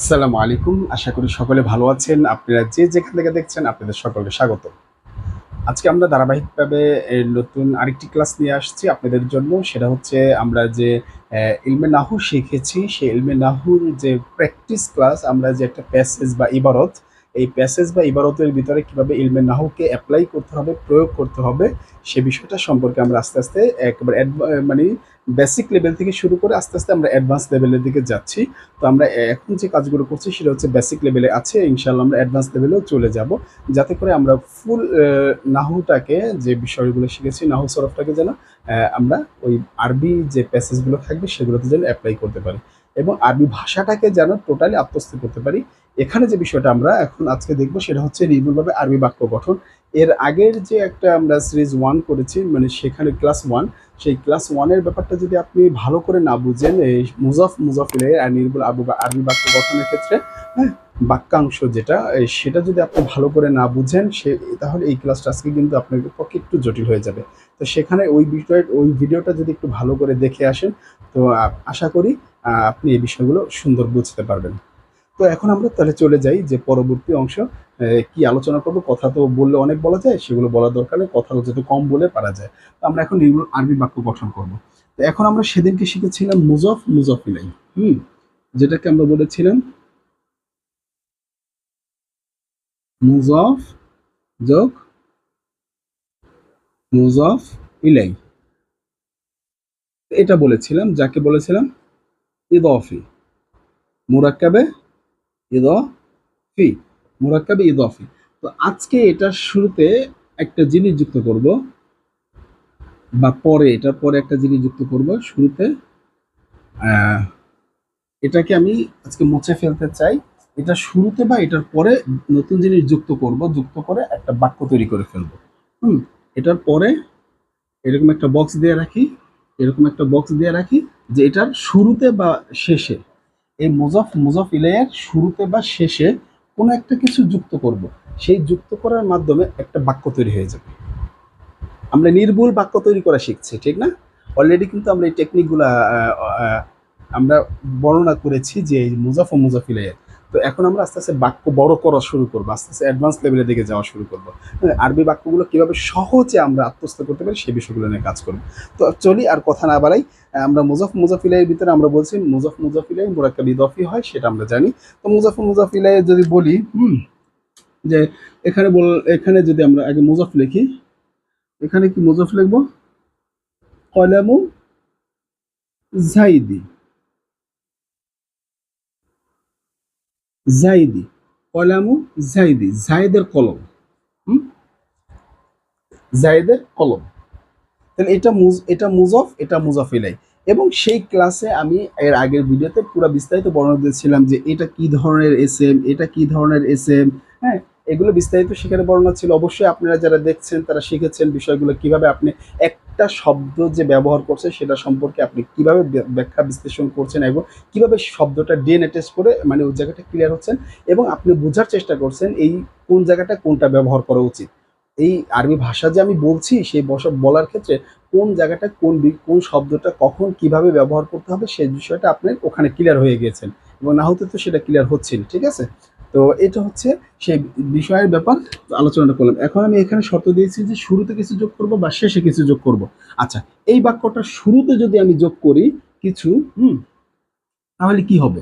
আসসালামু আলাইকুম। আশা করি সকলে ভালো আছেন। আপনারা যে যেখান থেকে দেখছেন, আপনাদের সকলকে স্বাগত। আজকে আমরা ধারাবাহিকভাবে নতুন আরেকটি ক্লাস নিয়ে আসছি আপনাদের জন্য। সেটা হচ্ছে আমরা যে ইলমে নাহু শিখেছি। সেই ইলমে নাহুর যে প্র্যাকটিস ক্লাস আমরা যে একটা প্যাসেজ বা ইবারত এই প্যাসেজ বা ইবারতের ভিতরে কীভাবে ইলমে নাহুকে অ্যাপ্লাই করতে হবে, প্রয়োগ করতে হবে, সে বিষয়টা সম্পর্কে আমরা আস্তে আস্তে একবার মানে বেসিক লেভেল থেকে শুরু করে আস্তে আস্তে আমরা অ্যাডভান্স লেভেলের দিকে যাচ্ছি। তো আমরা এখন যে কাজগুলো করছি সেটা হচ্ছে বেসিক লেভেলে আছে ইনশাল্লাহ আমরা অ্যাডভান্স লেভেলেও চলে যাব। যাতে করে আমরা ফুল নাহুটাকে যে বিষয়গুলো শিখেছি নাহু সরফটাকে যেন আমরা ওই আরবি যে প্যাসেজগুলো থাকবে সেগুলোতে যেন অ্যাপ্লাই করতে পারি। এবং আরবি ভাষাটাকে যেন টোটালি আত্মস্থ করতে পারি। এখানে যে বিষয়টা আমরা এখন আজকে দেখব সেটা হচ্ছে নির্ভুলভাবে আরবি বাক্য গঠন। এর আগের যে একটা আমরা সিরিজ ওয়ান করেছি মানে সেখানে ক্লাস ওয়ান সেই ক্লাস ওয়ানের ব্যাপারটা যদি আপনি ভালো করে না বুঝেন, এই মুজফ মুজফিলে আর নির্ভুল আরবি বা আরবি বাক্য গঠনের ক্ষেত্রে হ্যাঁ বাক্যাংশ যেটা সেটা যদি আপনি ভালো করে না বুঝেন, সে তাহলে এই ক্লাসটা আজকে কিন্তু আপনার পক্ষে একটু জটিল হয়ে যাবে। তো সেখানে ওই বিষয়, ওই ভিডিওটা যদি একটু ভালো করে দেখে আসেন, তো আশা করি আপনি এই বিষয়গুলো সুন্দর বুঝতে পারবেন। তো এখন আমরা তাহলে চলে যাই যে পরবর্তী অংশ কি আলোচনা করব? কথা তো বললে অনেক বলা যায়, সেগুলো বলার দরকার কথা যত কম বলে পারা যায়। তো আমরা এখন নির্ভুল আরবি বাক্য গঠন করব। তো এখন আমরা সেদিনকে শিখেছিলাম মুজফ মুজফিলাই হুম? যেটাকে আমরা বলেছিলাম মুজফ যোগ মুজফ ইলাই এটা বলেছিলাম, যাকে বলেছিলাম ইদফি, মুরাক্কাবে ইদফি, মুরাক্কাবে ইদফি। তো আজকে এটার শুরুতে একটা জিনিস যুক্ত করব, বা পরে এটার পরে একটা জিনিস যুক্ত করব শুরুতে। এটাকে আমি আজকে মুছে ফেলতে চাই। এটা শুরুতে বা এটার পরে নতুন জিনিস যুক্ত করব, যুক্ত করে একটা বাক্য তৈরি করে ফেলব। হুম, এটার পরে এরকম একটা বক্স দিয়ে রাখি, এরকম একটা বক্স দিয়ে রাখি যে এটার শুরুতে বা শেষে এই মুজফ, মুজাফ ইলাইয়ের শুরুতে বা শেষে কোনো একটা কিছু যুক্ত করব। সেই যুক্ত করার মাধ্যমে একটা বাক্য তৈরি হয়ে যাবে। আমরা নির্ভুল বাক্য তৈরি করা শিখছি, ঠিক না? অলরেডি কিন্তু আমরা এই টেকনিকগুলো আমরা বর্ণনা করেছি যে এই মুজাফ ও মুজাফিলের তো এখন আমরা আস্তে আস্তে বাক্য বড় করা শুরু করব আস্তে আস্তে অ্যাডভান্স লেভেলের দিকে যাওয়া শুরু করব। হ্যাঁ, আরবি বাক্যগুলো কীভাবে সহজে আমরা আত্মস্থ করতে পারি সেই বিষয়গুলো নিয়ে কাজ করব। তো চলি আর কথা না বাড়াই আমরা মুজাফ মুজাফিলের ভিতরে আমরা বলছি মুজাফ মুজাফিলাই মুরাক্কাব ইদফি হয় সেটা আমরা জানি। তো মুজাফ মুজাফিলাই যদি বলি হুম যে এখানে বল এখানে যদি আমরা আগে মুজাফ লিখি এখানে কি মুজাফ লিখব? কলামু জাইদি। জাইদি, কলামু জাইদি, জাইদের কলম, হুম? জাইদের কলম। তাহলে এটা মুজ এটা মুজফ, এটা মুজাফিলাই। এবং সেই ক্লাসে আমি এর আগের ভিডিওতে পুরো বিস্তারিত বর্ণনা দিয়েছিলাম যে এটা কি ধরনের এস এটা কি ধরনের এস এম হ্যাঁ? এগুলো বিস্তারিত সেখানে বর্ণনা ছিল। অবশ্যই আপনারা যারা দেখছেন, তারা শিখেছেন বিষয়গুলো কীভাবে আপনি একটা শব্দ যে ব্যবহার করছে, সেটা সম্পর্কে আপনি কীভাবে ব্য- ব্যাখ্যা বিশ্লেষণ করছেন এবং কীভাবে শব্দটা ডিএনএ টেস্ট করে মানে ওই জায়গাটা ক্লিয়ার হচ্ছেন এবং আপনি বোঝার চেষ্টা করছেন এই কোন জায়গাটা কোনটা ব্যবহার করা উচিত। এই আরবি ভাষা যে আমি বলছি, সেই বলার ক্ষেত্রে কোন জায়গাটা কোন কোন শব্দটা কখন কীভাবে ব্যবহার করতে হবে, সেই বিষয়টা আপনি ওখানে ক্লিয়ার হয়ে গিয়েছেন এবং না হতে তো সেটা ক্লিয়ার হচ্ছে ঠিক আছে? তো এটা হচ্ছে সেই বিষয়ের ব্যাপার, আলোচনাটা করলাম। এখন আমি এখানে শর্ত দিয়েছি যে শুরুতে কিছু যোগ করব বা শেষে কিছু যোগ করব। আচ্ছা এই বাক্যটা শুরুতে যদি আমি যোগ করি কিছু, হুম, তাহলে কি হবে?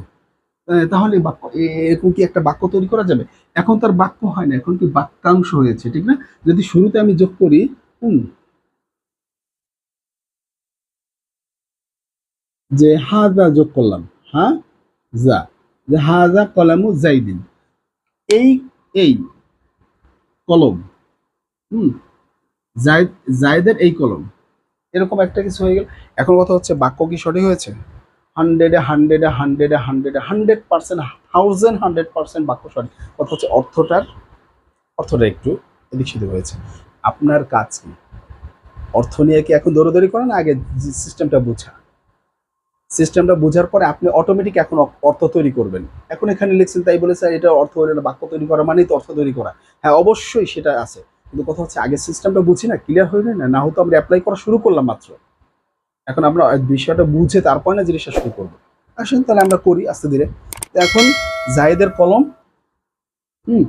তাহলে বাক্য এরকম কি একটা বাক্য তৈরি করা যাবে? এখন তার বাক্য হয় না, এখন কি বাক্যাংশ হয়েছে, ঠিক না? যদি শুরুতে আমি যোগ করি, হুম, যে হাজা যোগ করলাম হ্যাঁ যা, যে হাজা কলামু জাইদিন এই এই কলম, হুম, জায়দ, জায়দের এই কলম, এরকম একটা কিছু হয়ে গেল। এখন কথা হচ্ছে, বাক্য কি সঠিক হয়েছে? হান্ড্রেডে হান্ড্রেডে হান্ড্রেডে হান্ড্রেডে hundred percent thousand hundred percent বাক্য সঠিক। কথা হচ্ছে, অর্থটার, অর্থটা একটু এদিক সেদিক হয়েছে। আপনার কাজ কি? অর্থ নিয়ে কি এখন দৌড়াদৌড়ি করেন? আগে সিস্টেমটা বোঝা। সিস্টেমটা বোঝার পরে আপনি অটোমেটিক এখন অর্থ তৈরি করবেন। এখন এখানে লিখছেন, তাই বলে স্যার এটা অর্থ হলো না, বাক্য তৈরি করা মানেই তো অর্থ তৈরি করা। হ্যাঁ অবশ্যই সেটা আছে। কিন্তু কথা হচ্ছে, আগে সিস্টেমটা বুঝি না ক্লিয়ার হয়ে না না হয়তো আমরা অ্যাপ্লাই করা শুরু করলাম মাত্র। এখন আমরা বিষয়টা বুঝে তারপরে না জিনিসটা শুরু করব। আসেন তাহলে আমরা করি আস্তে ধীরে। এখন জায়েদের কলম, হুম।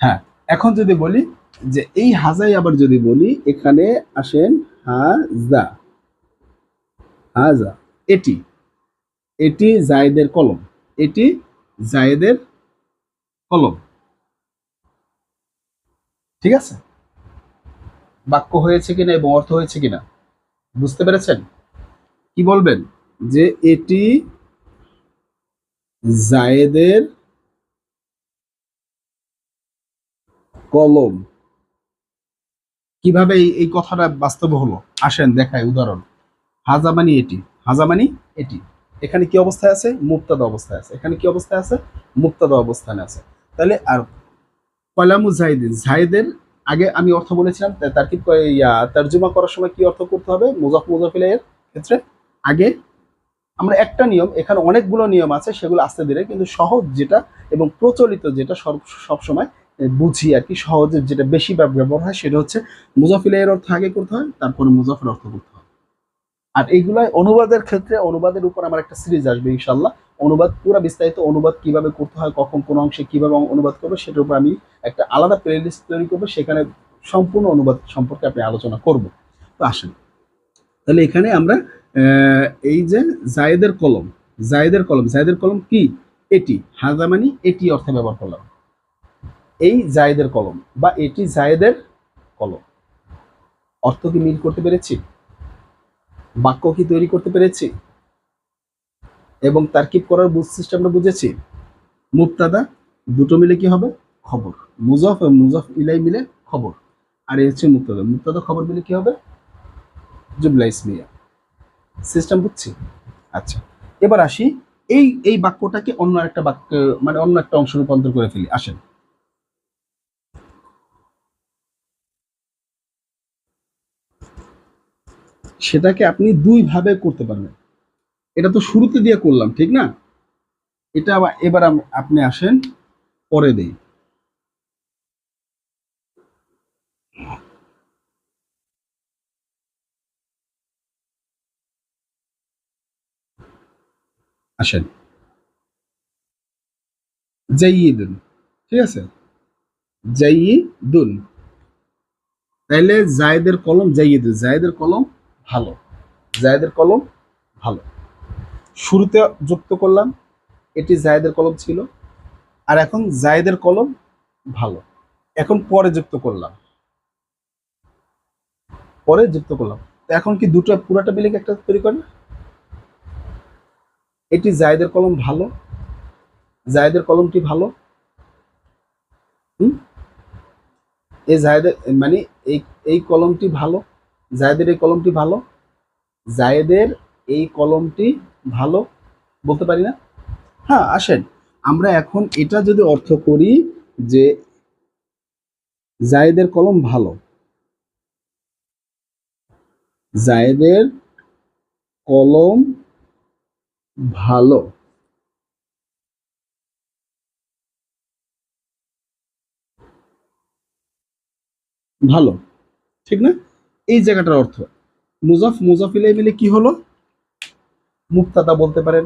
হ্যাঁ এখন যদি বলি যে এই হাজাই আবার যদি বলি, এখানে আসেন হাজা। হাজা। এটি। এটি জায়েদের কলম। এটি জায়েদের কলম। ঠিক আছে? বাক্য হয়েছে কিনা এবং অর্থ হয়েছে কিনা? বুঝতে পেরেছেন? কি বলবেন? যে এটি জায়েদের কলম। কীভাবে এই কথাটা বাস্তব হলো? আসেন দেখায় উদাহরণ। হাজামানি এটি। হাজামানি এটি। এখানে কি অবস্থায় আছে? মুক্তাদা অবস্থায় আছে। এখানে কি অবস্থায় আছে? মুক্তাদা অবস্থানে আছে। তাহলে আর কলামু জাহিদিন জাহিদের আগে আমি অর্থ বলেছিলাম তার কি তর্জমা করার সময় কি অর্থ করতে হবে? মুজাফ মুজাফিলের ক্ষেত্রে। আগে আমরা একটা নিয়ম, এখানে অনেকগুলো নিয়ম আছে, সেগুলো আস্তে ধীরে, কিন্তু সহজ যেটা এবং প্রচলিত যেটা সব সবসময় বুঝি আর কি, সহজে যেটা বেশি ব্যবহার হয় সেটা হচ্ছে মুজাফিলের অর্থ আগে করতে হয়, তারপরে মুজাফের অর্থ করতে হয়। আর এইগুলাই অনুবাদের ক্ষেত্রে অনুবাদের উপর আমার একটা সিরিজ আসবে ইনশাল্লাহ অনুবাদ, পুরো বিস্তারিত অনুবাদ কীভাবে করতে হয়, কখন কোন অংশে কীভাবে অনুবাদ করবে, সেটার উপর আমি একটা আলাদা প্লেলিস্ট তৈরি করব, সেখানে সম্পূর্ণ অনুবাদ সম্পর্কে আপনি আলোচনা করব। তো আসেন। তাহলে এখানে আমরা এই যে জায়েদের কলম জায়েদের কলম জায়েদের কলম কি? এটি, হাজামানি, এটি অর্থে ব্যবহার করলাম। এই জায়েদের কলম বা এটি জায়েদের কলম। অর্থ কি মিল করতে পেরেছি? বাক্য কি তৈরি করতে পেরেছি? এবং তারকিব করার বুঝ সিস্টেমটা বুঝেছি। মুক্তাদা দুটো মিলে কি হবে? খবর। মুজফ এবং মুজফ ইলাই মিলে খবর। আর এই হচ্ছে মুক্তাদা মুক্তাদা খবর মিলে কি হবে? জুবলা ইসমিয়া। সিস্টেম বুঝছি? আচ্ছা। এবার আসি। এই এই বাক্যটাকে অন্য একটা বাক্য মানে অন্য একটা অংশ রূপান্তর করে ফেলি। আসেন। সেটাকে আপনি দুই ভাবে করতে পারবেন। এটা তো শুরুতে দিয়ে করলাম, ঠিক না? এটা এবার আপনি আসেন, পরে দেই। আসেন। জাইয়িদুন, ঠিক আছে? জাইয়িদুন। তাইলে জায়েদের কলম জাইয়িদুন জায়েদের কলম ভালো। জায়েদের কলম ভালো। শুরুতে যুক্ত করলাম, এটি জায়েদের কলম ছিল। আর এখন জায়েদের কলম ভালো। এখন পরে যুক্ত করলাম। পরে যুক্ত করলাম। তো এখন কি দুটো পুরাটা মিলে একটা তৈরি করে? এটি জায়েদের কলম ভালো। জায়েদের কলমটি ভালো? হুম? এই জায়েদের মানে এই এই কলমটি ভালো। জায়েদের এই কলমটি ভালো? জায়েদের এই কলমটি ভালো? বলতে পারি না? হ্যাঁ আসেন। আমরা এখন এটা যদি অর্থ করি যে জায়েদের কলম ভালো। জায়েদের কলম ভালো। ভালো। ঠিক না? এই জায়গাটার অর্থ। মুজাফ মুজাফিলে মিলে কি হলো? মুক্তাদা বলতে পারেন,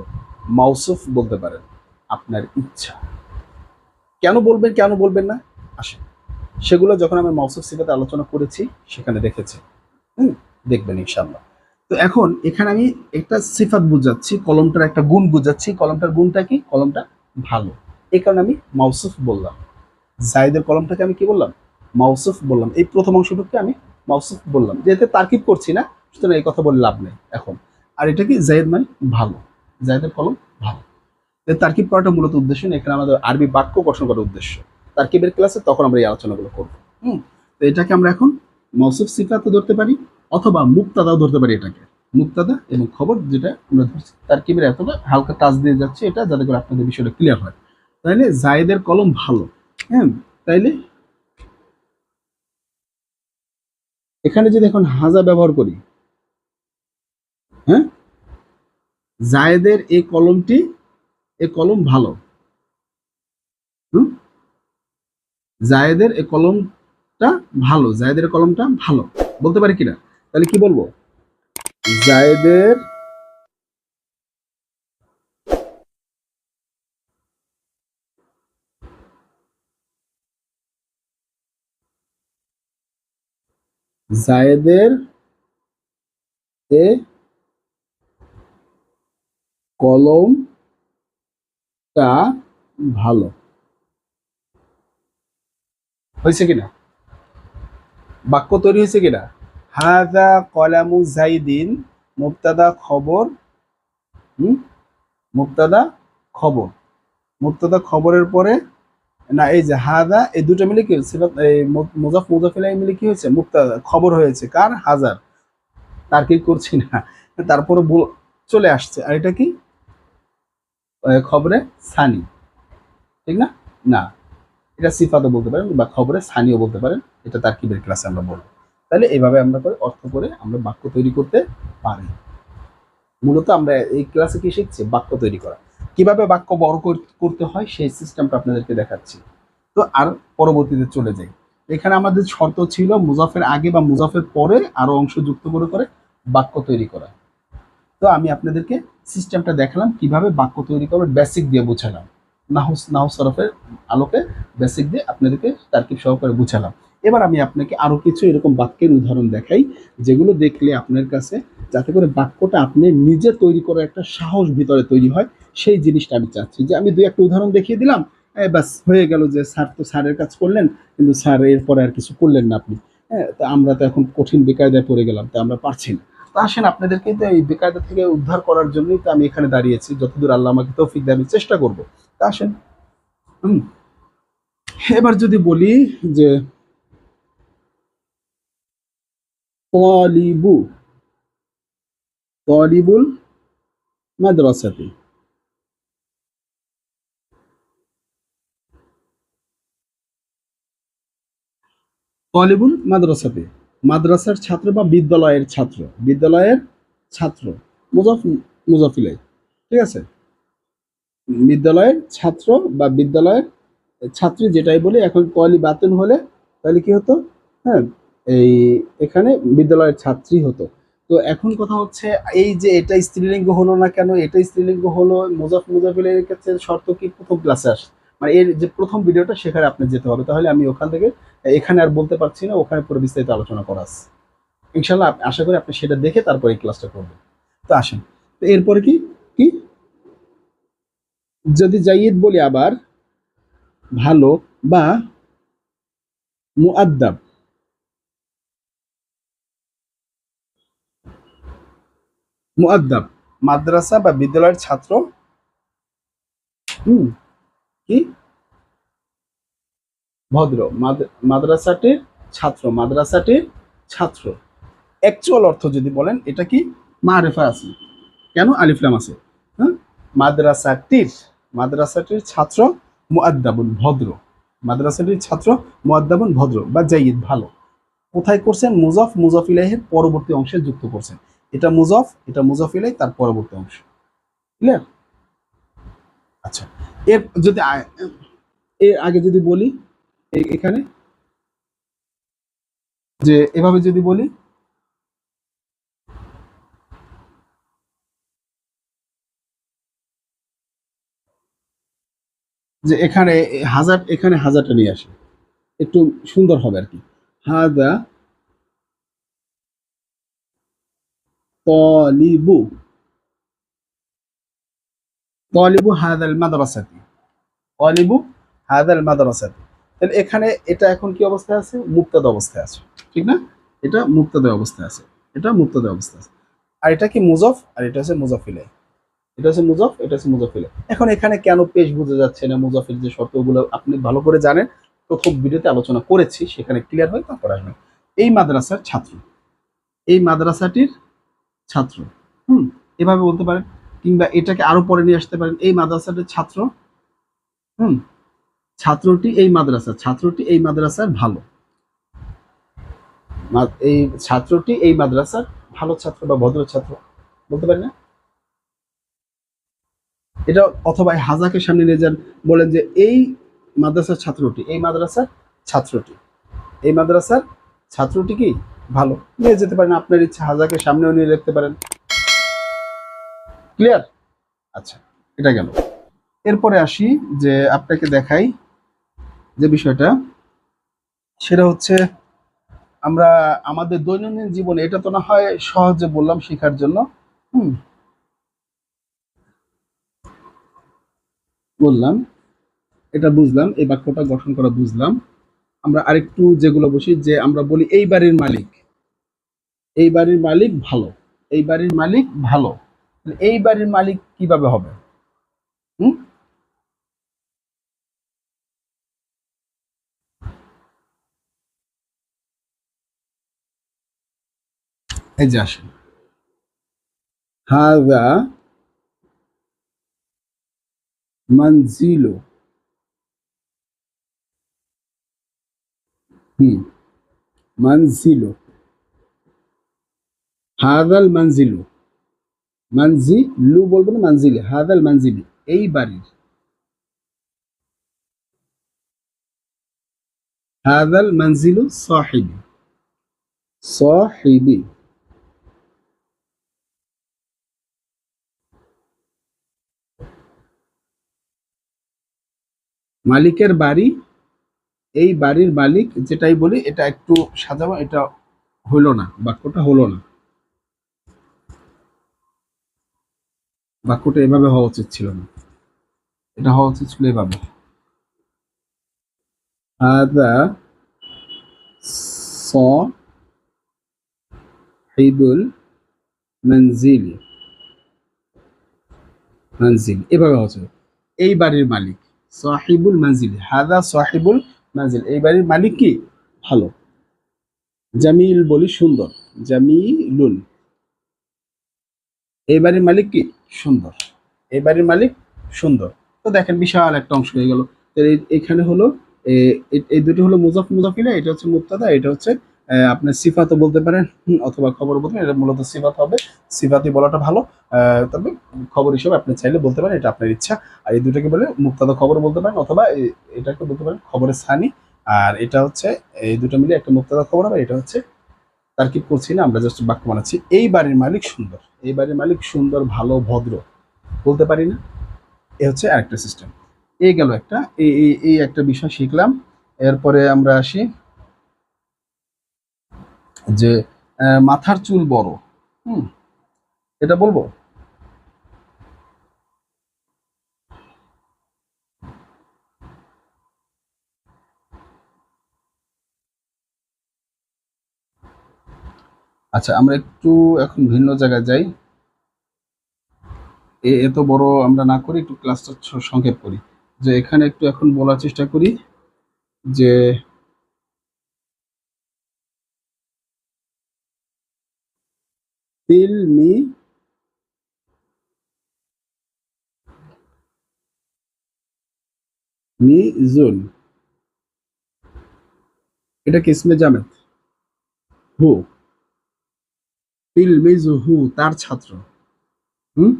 মাউসুফ বলতে পারেন, আপনার ইচ্ছা। কেন বলবেন কেন বলবেন না? আসেন। সেগুলো যখন আমি মাউসুফ সিফাতে আলোচনা করেছি, সেখানে দেখেছি। হুম, দেখবেন ইনশাল্লাহ তো এখন এখানে আমি একটা সিফাত বুঝাচ্ছি, কলমটার একটা গুণ বুঝাচ্ছি। কলমটার গুণটা কি? কলমটা ভালো। এই কারণে আমি মাউসুফ বললাম। জাইদের কলমটাকে আমি কি বললাম? মাউসুফ বললাম। এই প্রথম অংশটুকু আমি মাউসুফ বললাম। যেহেতু তারকিব করছি না, সুতরাং এই কথা বলে লাভ নেই এখন। আর এটা কি জায়েদ মানে? ভালো। জায়েদের কলম ভালো। তারকিব করাটা মূলত উদ্দেশ্য না এখানে আমাদের আরবি বাক্য গঠন করার উদ্দেশ্য। তারকিবের ক্লাসে তখন আমরা এই আলোচনাগুলো করব। হুম? তো এটাকে আমরা এখন মৌসুফ সিফাতে ধরতে পারি, অথবা মুক্তাদাও ধরতে পারি এটাকে। মুক্তাদা এবং খবর যেটা আমরা ধরছি, তারকিবের এতটা হালকা টাচ দিয়ে যাচ্ছে এটা, যাতে করে আপনাদের বিষয়টা ক্লিয়ার হয়। তাইলে জায়েদের কলম ভালো। হ্যাঁ? তাইলে এখানে যদি এখন হাজা ব্যবহার করি হ্যাঁ? জায়েদের এই কলমটি এ কলম ভালো। জায়েদের এই কলমটা ভালো, জায়েদের কলমটা ভালো। বলতে পারি কিনা? তাহলে কি বলব? জায়েদের জায়েদের এ কলমটা ভালো। হয়েছে কিনা? বাক্য তৈরি হয়েছে কিনা? হাদা কলামু জাইদিন মুক্তাদা খবর মুক্তাদা খবর। মুক্তাদা খবরের পরে না, এই যে হাদা, এই দুটো মিলে কি সিফাত এই মুজাফ, মুজাফিলাই মিলে কি হয়েছে? মুক্তাদা খবর হয়েছে। কার? হাজার। তার কি করছি না? তারপরে চলে আসছে। আর এটা কি? খবরে সানি। ঠিক না? না। এটা সিফাতও বলতে পারেন বা খবরে সানিও বলতে পারেন। এটা তার কিবের ক্লাসে আমরা বলব। তাহলে এইভাবে আমরা করে অর্থ করে আমরা বাক্য তৈরি করতে পারি। মূলত আমরা এই ক্লাসে কি শিখছি? বাক্য তৈরি করা। কীভাবে বাক্য বড় করতে হয় সেই সিস্টেমটা আপনাদেরকে দেখাচ্ছি। তো আর পরবর্তীতে চলে যাই। এখানে আমাদের শর্ত ছিল মুজাফের আগে বা মুজাফের পরে আরও অংশ যুক্ত করে করে বাক্য তৈরি করা। তো আমি আপনাদেরকে সিস্টেমটা দেখালাম, কীভাবে বাক্য তৈরি করবে বেসিক দিয়ে বুঝালাম। নাহুস নাহুস সরফের আলোকে বেসিক দিয়ে আপনাদেরকে তার্কিব সহকারে বুঝালাম। এবার আমি আপনাকে আরও কিছু এরকম বাক্যের উদাহরণ দেখাই, যেগুলো দেখলে আপনার কাছে যাতে করে বাক্যটা আপনি নিজে তৈরি করার একটা সাহস ভিতরে তৈরি হয় সেই জিনিসটা আমি চাচ্ছি। যে আমি দুই একটা উদাহরণ দেখিয়ে দিলাম ব্যাস, হয়ে গেল যে স্যার তো স্যারের কাজ করলেন, কিন্তু স্যার এরপরে আর কিছু করলেন না আপনি। হ্যাঁ তা আমরা তো এখন কঠিন বেকায়দায় পড়ে গেলাম, তা আমরা পারছি না। তো আসেন, আপনাদেরকে তো এই বেকায়দা থেকে উদ্ধার করার জন্যই তো আমি এখানে দাঁড়িয়েছি, যতদূর আল্লাহ আমাকে তৌফিক দেয় আমি চেষ্টা করব। তা আসেন, হুম। এবার যদি বলি যে, তলিবু, তলিবুল মাদ্রাসাতি। তলিবুল মাদ্রাসাতে। মাদ্রাসার ছাত্র বা বিদ্যালয়ের ছাত্র। বিদ্যালয়ের ছাত্র। মুজাফ মুজাফিলাই। ঠিক আছে? বিদ্যালয়ের ছাত্র বা বিদ্যালয়ের ছাত্রী যেটাই বলি, এখন তলি বাতিল হলে তাহলে কি হতো? হ্যাঁ এই এখানে বিদ্যালয়ের ছাত্রী হতো। তো এখন কথা হচ্ছে, এই যে এটা স্ত্রীলিঙ্গ হলো না কেন, এটা স্ত্রীলিঙ্গ হলো, মুজাফ মুজাফিলের কাছে শর্ত কি প্রথম ক্লাসে আসে মানে এর যে প্রথম ভিডিওটা সেখানে আপনি যেতে হবে। তাহলে আমি ওখান থেকে, এখানে আর বলতে পারছি না, ওখানে পুরো বিস্তারিত আলোচনা করা আছে। ইনশাল্লাহ আশা করি আপনি সেটা দেখে তারপরে এই ক্লাসটা করবেন। তো আসেন। তো এরপরে কি? কি? যদি জাইদ বলি আবার, ভালো বা মুআদ্দাব। মুআদ্দাব। মাদ্রাসা বা বিদ্যালয়ের ছাত্র? হুম। কি? ভদ্র। মাদ্রাসাটির ছাত্র। মাদ্রাসাটির ছাত্র। অ্যাকচুয়াল অর্থ যদি বলেন, এটা কি? মারেফা আছে। কেন আলিফলাম আছে? হ্যাঁ? মাদ্রাসাটির মাদ্রাসাটির ছাত্র মুআদ্দাবুন ভদ্র। মাদ্রাসাটির ছাত্র মুআদ্দাবুন ভদ্র বা জাইদ ভালো। কোথায় করছেন? মুজফ মুজফ ইলাইহের পরবর্তী অংশে যুক্ত করছেন। এটা মুজফ এটা মুজফ ইলাই তার পরবর্তী অংশ। ক্লিয়ার আচ্ছা। এর যদি এর আগে যদি বলি এখানে, যে এভাবে যদি বলি, যে এখানে হাজার, এখানে হাজারটা নিয়ে আসে। একটু সুন্দর হবে আর কি। হাদা, তলিবু তলিবু হাদাল মাদ্রাসাতি। তলিবু হাদাল মাদ্রাসাতি। তাহলে এখানে এটা এখন কি অবস্থায় আছে? মুক্তাদ অবস্থায় আছে। ঠিক না? এটা মুক্তাদ অবস্থায় আছে। এটা মুক্তাদ অবস্থায় আছে। আর এটা কি মুজফ? আর এটা হচ্ছে মুজাফিলে। এটা হচ্ছে মুজফ, এটা হচ্ছে মুজাফিলে। এখন এখানে কেন পেশ বোঝা যাচ্ছে না মুজাফির যে শর্তগুলো আপনি ভালো করে জানেন? প্রথম ভিডিওতে আলোচনা করেছি, সেখানে ক্লিয়ার হয়, তারপর আসবেন। এই মাদ্রাসার ছাত্র। এই মাদ্রাসাটির ছাত্র। হুম, এভাবে বলতে পারেন। কিংবা এটাকে আরও পরে নিয়ে আসতে পারেন। এই মাদ্রাসাটির ছাত্র, হুম, ছাত্রটি এই মাদ্রাসা ছাত্রটি এই মাদ্রাসার ভালো। এই ছাত্রটি এই মাদ্রাসার ভালো ছাত্র বা ভদ্র ছাত্র, বলতে পারি না? এটা অথবা হাজাকে সামনে নিয়ে যান, বলেন যে এই মাদ্রাসার ছাত্রটি, এই মাদ্রাসার ছাত্রটি, এই মাদ্রাসার ছাত্রটি কি? ভালো। নিয়ে যেতে পারেন, আপনার ইচ্ছা, হাজাকে সামনেও নিয়ে লিখতে পারেন। ক্লিয়ার আচ্ছা এটা গেল। এরপরে আসি যে আপনাকে দেখাই যে বিষয়টা। সেটা হচ্ছে আমরা আমাদের দৈনন্দিন জীবনে, এটা তো না হয় সহজে বললাম শেখার জন্য। হুম। বললাম, এটা বুঝলাম, এই বাক্যটা গঠন করা বুঝলাম। আমরা আরেকটু যেগুলো বসি, যে আমরা বলি, এই বাড়ির মালিক। এই বাড়ির মালিক ভালো। এই বাড়ির মালিক ভালো। এই বাড়ির মালিক কীভাবে হবে? এই যে আসেন। হাদা মঞ্জিলো হুম। হাদাল মঞ্জিলু মঞ্জিলু বলব না মঞ্জিলে হাদাল মঞ্জিলি এই বাড়ির। হাদাল মঞ্জিলু সাহিবি। সাহিবি। মালিকের বাড়ি, এই বাড়ির মালিক যেটাই বলি, এটা একটু সাজাবো, এটা হলো না, বাক্যটা হলো না। বাক্যটা এভাবে হওয়া উচিত ছিল না। এটা হওয়া উচিত ছিল এভাবে। হওয়া উচিত। এই বাড়ির মালিক, সাহিবুল মঞ্জিল হাদা সাহিবুল মঞ্জিল এই বাড়ির মালিক কি? ভালো। জামিল বলি সুন্দর। জামিলুন এই বাড়ির মালিক কি? সুন্দর। এই বাড়ির মালিক সুন্দর। তো দেখেন বিশাল একটা অংশ হয়ে গেল। তো এখানে হলো এই দুটো হলো মুজাফ মুজাফিলা এটা হচ্ছে মুক্তাদা এটা হচ্ছে আহ, আপনার সিফাতও বলতে পারেন অথবা খবর বলতে এটা মূলত সিফাত হবে। সিফাতি বলাটা ভালো। তবে খবর হিসেবে আপনি চাইলে বলতে পারেন এটা আপনার ইচ্ছা। আর এই দুটাকে বলে মুক্তাদা খবর বলতে পারেন অথবা এটাকে বলতে পারেন খবরের স্থানী আর এটা হচ্ছে এই দুটো মিলে একটা মুক্তাদা খবর হবে এটা হচ্ছে তার কি করছি না আমরা জাস্ট বাক্য বানাচ্ছি। এই বাড়ির মালিক সুন্দর। এই বাড়ির মালিক সুন্দর, ভালো, ভদ্র। বলতে পারি না। এ হচ্ছে আরেকটা সিস্টেম এই গেল একটা। এই- এই একটা বিষয় শিখলাম। এরপরে আমরা আসি যে মাথার চুল বড়। হুম, এটা বলব? আচ্ছা আমরা একটু এখন ভিন্ন জায়গায় যাই। এ- এত বড় আমরা না করি, একটু ক্লাসটা সংক্ষেপ করি। যে এখানে একটু এখন বলার চেষ্টা করি যে তিল, মি মি, জুন। এটা কিসমে জামেদ হু। তিল মিজু তার ছাত্র। হুম?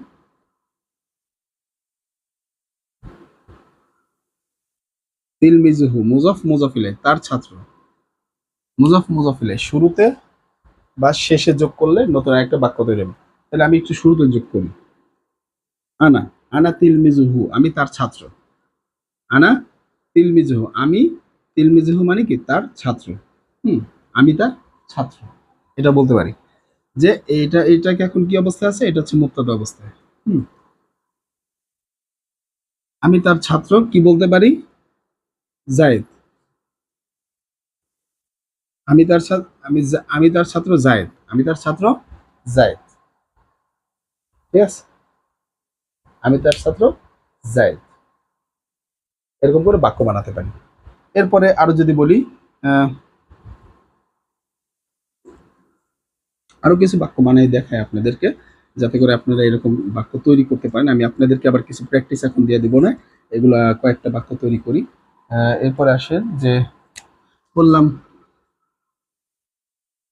তিল মিজু হু, মুজফ মুজফিলে, তার ছাত্র। মুজফ মুজফিলে, শুরুতে বা শেষে যোগ করলে নতুন একটা বাক্য তৈরি হবে। তাহলে আমি একটু শুরুতে যোগ করি। আনা আনা তিল মিজুহু আমি তার ছাত্র। আনা তিল মিজুহু আমি তিল মিজুহু মানে কি? তার ছাত্র। হুম, আমি তার ছাত্র। এটা বলতে পারি। যে এটা এইটাকে এখন কি অবস্থায় আছে? এটা হচ্ছে মুক্তদ অবস্থায়। হুম। আমি তার ছাত্র, কি বলতে পারি? জায়েদ। আমি তার আমি আমি তার ছাত্র জায়েদ। আমি তার ছাত্র জায়েদ। ঠিক আছে? আমি তার ছাত্র জায়েদ। এরকম করে বাক্য বানাতে পারি। এরপরে আরও যদি বলি আহ, আরও কিছু বাক্য বানিয়ে দেখায় আপনাদেরকে যাতে করে আপনারা এরকম বাক্য তৈরি করতে পারেন। আমি আপনাদেরকে আবার কিছু প্র্যাকটিস এখন দিয়ে দিব না এগুলা কয়েকটা বাক্য তৈরি করি। এরপরে আসেন যে বললাম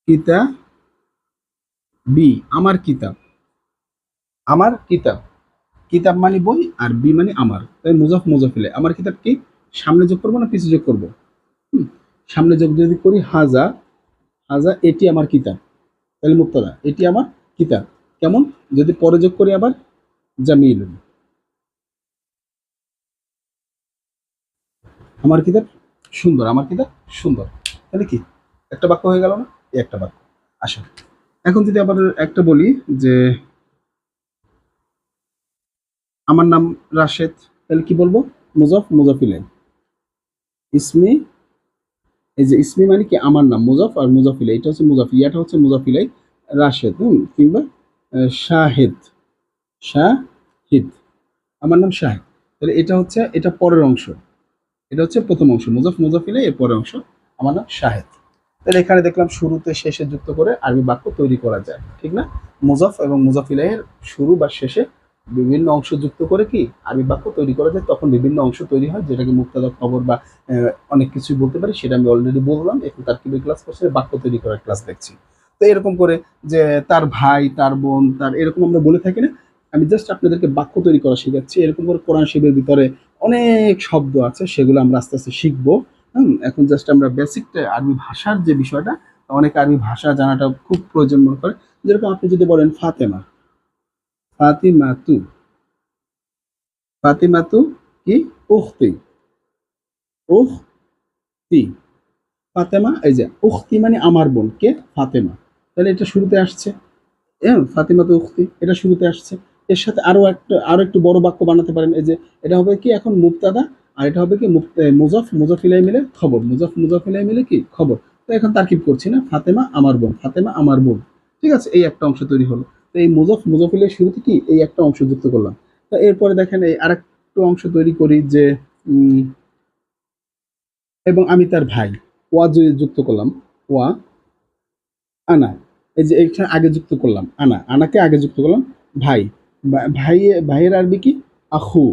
কিতা বি আমার কিতাব। আমার কিতাব। কিতাব মানে বই আর বি মানে আমার। তাই মুজাফ মুজাফিলে আমার কিতাব কি? সামনে যোগ করব না পিছু যোগ করব? সামনে যোগ যদি করি হাজা হাজা এটি আমার কিতাব। তাহলে মুক্তাদা এটি আমার কিতাব। কেমন? যদি পরে যোগ করি আবার জামিলুন আমার কিতাব সুন্দর, আমার কিতাব সুন্দর। তাহলে কি? একটা বাক্য হয়ে গেল না? এই একটা বাক্য। আসা। এখন যদি আবার একটা বলি যে, আমার নাম রাশেদ, তাহলে কি বলব? মুজফ মুজফিলাই ইসমি এই যে ইসমি মানে কি আমার নাম? মুজফ আর মুজফিলাই, এটা হচ্ছে মুজাফি ইয়াটা হচ্ছে মুজাফিলাই রাশেদ, হুম? কিংবা শাহেদ। শাহিদ। আমার নাম শাহেদ। তাহলে এটা হচ্ছে, এটা পরের অংশ। এটা হচ্ছে প্রথম অংশ। মুজফ মুজাফিলাই এর পরের অংশ। আমার নাম শাহেদ। তাহলে এখানে দেখলাম শুরুতে, শেষে যুক্ত করে আরবি বাক্য তৈরি করা যায়, ঠিক না? মুজফ এবং মুজাফিলাইয়ের শুরু বা শেষে বিভিন্ন অংশ যুক্ত করে কি আরবি বাক্য তৈরি করা যায়, তখন বিভিন্ন অংশ তৈরি হয়, যেটাকে মুক্তাদা খবর বা অনেক কিছুই বলতে পারি, সেটা আমি অলরেডি বললাম, এখন তার কি ক্লাস করছে? বাক্য তৈরি করার ক্লাস দেখছি। তো এরকম করে যে তার ভাই, তার বোন, তার, এরকম আমরা বলে থাকি না, আমি জাস্ট আপনাদেরকে বাক্য তৈরি করা শেখাচ্ছি, এরকম করে কোরআন শিবের ভিতরে অনেক শব্দ আছে, সেগুলো আমরা আস্তে আস্তে শিখব, হুম, এখন জাস্ট আমরা বেসিক আরবি ভাষার যে বিষয়টা, অনেক আরবি ভাষা জানাটা খুব প্রয়োজন মনে করে, যেরকম আপনি যদি বলেন ফাতেমা ফাতিমাতু ফাতিমাতু কি? উখতি। উখতি। ফাতেমা, এই যে উখতি মানে আমার বোন। কে? ফাতেমা। তাহলে এটা শুরুতে আসছে। হ্যাঁ ফাতিমাতু উখতি, এটা শুরুতে আসছে। এর সাথে আরও একটা, আরও একটু বড় বাক্য বানাতে পারেন। এই যে এটা হবে কি এখন মুক্তাদা আর এটা হবে কি মুজফ, মুজফিলাই মিলে খবর। মুজফ, মুজফিলাই মিলে কি? খবর। তো এখন তারকিব করছি না, ফাতেমা আমার বোন, ফাতেমা আমার বোন। ঠিক আছে, এই একটা অংশ তৈরি হলো। তো এই মুজফ, মুজফিলের শুরুতে কি এই একটা অংশ যুক্ত করলাম? তো এরপরে দেখেন এই আরেকটু অংশ তৈরি করি যে এবং আমি তার ভাই, ওয়া যুক্ত করলাম, ওয়া আনা। এই যে এখানে আগে যুক্ত করলাম, আনা। আনাকে আগে যুক্ত করলাম, ভাই। ভাই, ভাইয়ের আরবি কি? আহু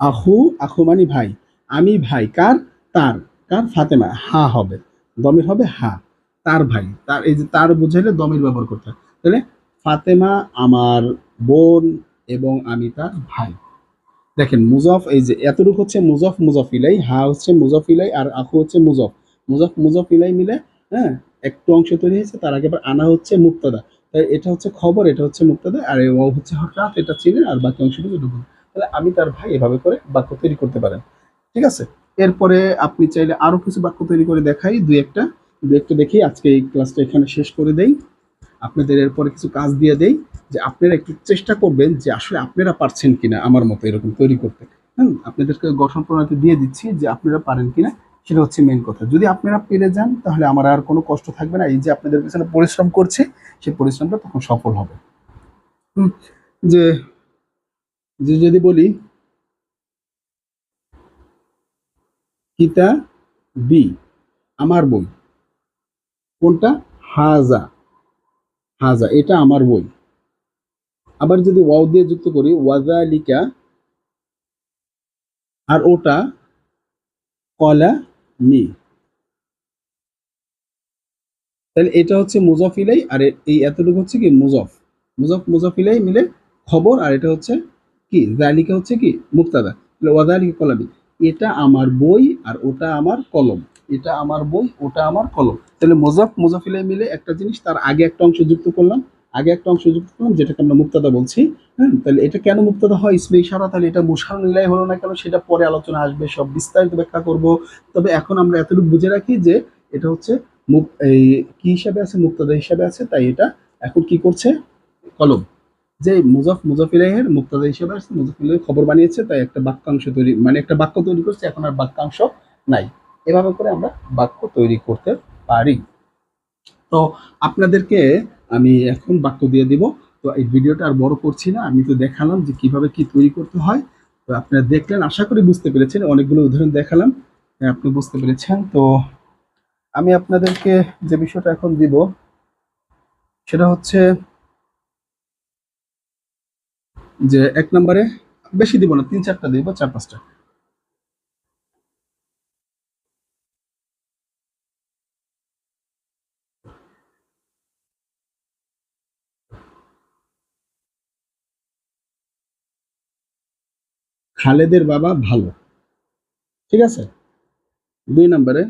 আহু আহু মানে ভাই। আমি ভাই, কার? তার। কার? ফাতেমা। হা হবে। দমির হবে হা। তার ভাই। তার, এই যে তার বুঝাইলে দমির ব্যবহার করতে হয়। তাহলে ফাতেমা আমার বোন এবং আমি তার ভাই। দেখেন, মুজফ, এই যে এতটুকু হচ্ছে মুজফ মুজফিলাই হা হচ্ছে মুজফিলাই আর আখু হচ্ছে মুজফ। মুজফ মুজফিলাই মিলে হ্যাঁ একটু অংশ তৈরি হয়েছে, তার আগে আনা হচ্ছে মুক্তাদা। তাই এটা হচ্ছে খবর, এটা হচ্ছে মুক্তাদা, আর ও হচ্ছে হঠাৎ, এটা চিনেন আর বাকি অংশটুকু ডুবুন তাহলে আমি তার ভাই এভাবে করে বাক্য তৈরি করতে পারেন। ঠিক আছে? এরপরে আপনি চাইলে আরও কিছু বাক্য তৈরি করে দেখাই, দুই একটা। দু একটা দেখি, আজকে এই ক্লাসটা এখানে শেষ করে দেই। আপনাদের এরপরে কিছু কাজ দিয়ে দেই যে আপনারা একটু চেষ্টা করবেন যে আসলে আপনারা পারছেন কিনা আমার মতো এরকম তৈরি করতে। হ্যাঁ আপনাদেরকে গঠন প্রণালী দিয়ে দিচ্ছি যে আপনারা পারেন কিনা, সেটা হচ্ছে মেন কথা। যদি আপনারা পেরে যান, তাহলে আমার আর কোনো কষ্ট থাকবে না। এই যে আপনাদের পেছনে পরিশ্রম করছে, সেই পরিশ্রমটা তখন সফল হবে। যে যে যদি বলি, কিতা, বি, আমার বই। কোনটা? হাজা। হাজা, এটা আমার বই। আবার যদি ওয়াও দিয়ে যুক্ত করি ওয়াজালিকা আর ওটা কলা মি। তাহলে এটা হচ্ছে মুজফিলাই, আর এই এতটুকু হচ্ছে কি মুজফ। মুজফ, মুজফিলাই মিলে খবর, আর এটা হচ্ছে কি? জালিকা হচ্ছে কি মুক্তাদা। তাহলে ওয়াজালিকা কলামি এটা আমার বই, আর ওটা আমার কলম। এটা আমার বই, ওটা আমার কলম। তাহলে মোজাফ মুজফিলাই মিলে একটা জিনিস, তার আগে একটা অংশ যুক্ত করলাম, আগে একটা অংশ যুক্ত করলাম, যেটাকে আমরা মুক্তাদা বলছি হ্যাঁ? তাহলে এটা কেন মুক্তাদা হয়? ইসমে ইশারা, তাহলে এটা মুশার নিলাই হলো না কেন? সেটা পরে আলোচনা আসবে, সব বিস্তারিত ব্যাখ্যা করব। তবে এখন আমরা এতটুকু বুঝে রাখি যে এটা হচ্ছে এই কি হিসাবে আছে? মুক্তাদা হিসাবে আছে, তাই এটা এখন কি করছে? কলম। যে মুজফ মুজফিলের মুক্তাদা হিসেবে আছে মুজফিলের খবর বানিয়েছে, তাই একটা বাক্যাংশ তৈরি মানে একটা বাক্য তৈরি করছে, এখন আর বাক্যাংশ নাই। এভাবে করে আমরা বাক্য তৈরি করতে পারি। তো আপনাদেরকে আমি এখন বাক্য দিয়ে দিব। তো এই ভিডিওটা আর বড় করছি না আমি তো দেখালাম যে কীভাবে কি তৈরি করতে হয়। তো আপনারা দেখলেন আশা করি বুঝতে পেরেছেন অনেকগুলো উদাহরণ দেখালাম। হ্যাঁ, আপনি বুঝতে পেরেছেন। তো আমি আপনাদেরকে যে বিষয়টা এখন দিব সেটা হচ্ছে যে এক নম্বরে বেশি দিব না তিন চারটা দিব চার পাঁচটা। খালেদের বাবা ভালো। ঠিক আছে? দুই নম্বরে।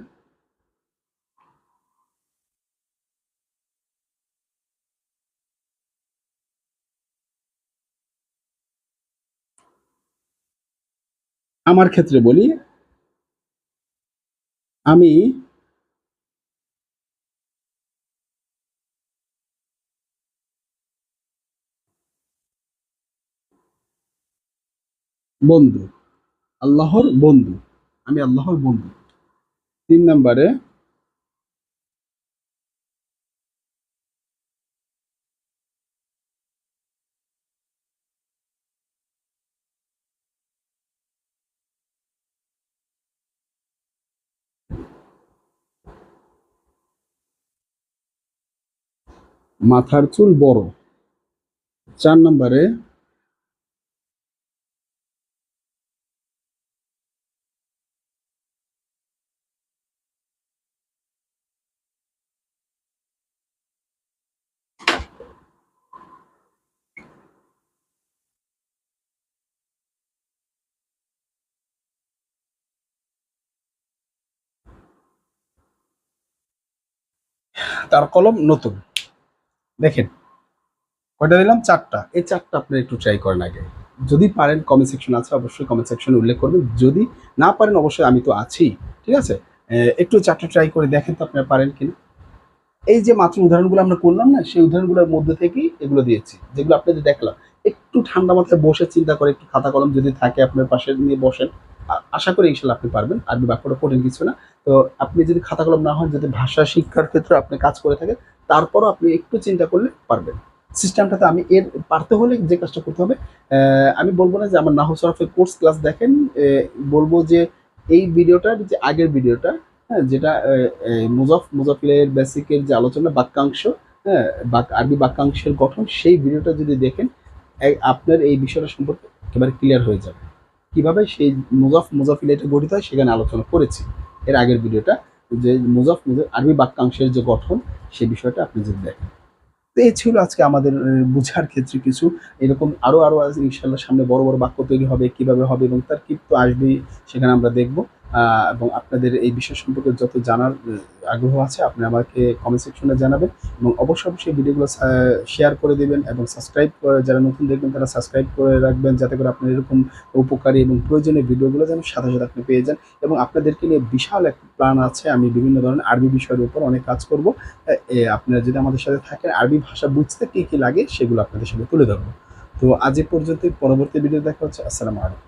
আমার ক্ষেত্রে বলি আমি বন্ধু। আল্লাহর বন্ধু। আমি আল্লাহর বন্ধু। তিন নম্বরে মাথার চুল বড়। চার নম্বরে তার কলম নতুন। দেখেন, কয়টা দিলাম? চারটা। এই চারটা আপনি একটু ট্রাই করেন আগে। যদি পারেন কমেন্ট সেকশন আছে, অবশ্যই কমেন্ট সেকশনে উল্লেখ করবেন। যদি না পারেন, অবশ্যই আমি তো আছি, ঠিক আছে? একটু চারটা ট্রাই করে দেখেন তো আপনারা পারেন কিনা। এই যে মাত্র উদাহরণগুলো আমরা করলাম না, সেই উদাহরণগুলোর মধ্যে থেকেই এগুলো দিয়েছি, যেগুলো আপনাদের দেখলাম। একটু ঠান্ডা মাথায় বসে চিন্তা করে একটু খাতা কলম যদি থাকে আপনার পাশে নিয়ে বসেন। আশা করি ইনশাল্লাহ আপনি পারবেন, আরবি বাক্যটা কঠিন কিছু না। তো আপনি যদি খাতা কলম না হয় যদি ভাষা, শিক্ষার ক্ষেত্রে আপনি কাজ করে থাকেন, তারপরও আপনি একটু চিন্তা করলে পারবেন। সিস্টেমটাতে আমি এর পারতে হলে যে কাজটা করতে হবে আমি বলব না যে আমার নাহু সরফের কোর্স ক্লাস দেখেন বলব যে এই ভিডিওটার যে আগের ভিডিওটা হ্যাঁ যেটা মুজফ, মুজফিলের বেসিকের যে আলোচনা, বাক্যাংশ হ্যাঁ আরবি বাক্যাংশের গঠন, সেই ভিডিওটা যদি দেখেন আপনার এই বিষয়টা সম্পর্কে একেবারে ক্লিয়ার হয়ে যাবে। কীভাবে সেই মুজফ, মুজাফিলা এটা গঠিত হয় সেখানে আলোচনা করেছি। এর আগের ভিডিওটা যে মুজফ মুজফ, আরবি বাক্যাংশের যে গঠন, সে বিষয়টা আপনি যদি দেখেন। তো এ ছিল আজকে আমাদের বোঝার ক্ষেত্রে কিছু। এরকম আরও আরও ইনশাল্লাহ সামনে বড় বড় বাক্য তৈরি হবে, কীভাবে হবে এবং তার কৃপ্ত আসবে, সেখানে আমরা দেখব। এবং আপনাদের এই বিষয় সম্পর্কে যত জানার আগ্রহ আছে, আপনি আমাকে কমেন্ট সেকশনে জানাবেন এবং অবশ্যই অবশ্যই ভিডিওগুলো শেয়ার করে দেবেন এবং সাবস্ক্রাইব করে, যারা নতুন দেখবেন তারা সাবস্ক্রাইব করে রাখবেন যাতে করে আপনার এরকম উপকারী এবং প্রয়োজনীয় ভিডিওগুলো যেন সাথে সাথে আপনি পেয়ে যান এবং আপনাদেরকে নিয়ে বিশাল এক প্ল্যান আছে। আমি বিভিন্ন ধরনের আরবি বিষয়ের উপর অনেক কাজ করব। আপনারা যদি আমাদের সাথে থাকেন, আরবি ভাষা বুঝতে কী কী লাগে সেগুলো আপনাদের সাথে তুলে ধরবো। তো আজ এ পর্যন্ত পরবর্তী ভিডিও দেখা হচ্ছে। আসসালামু আলাইকুম।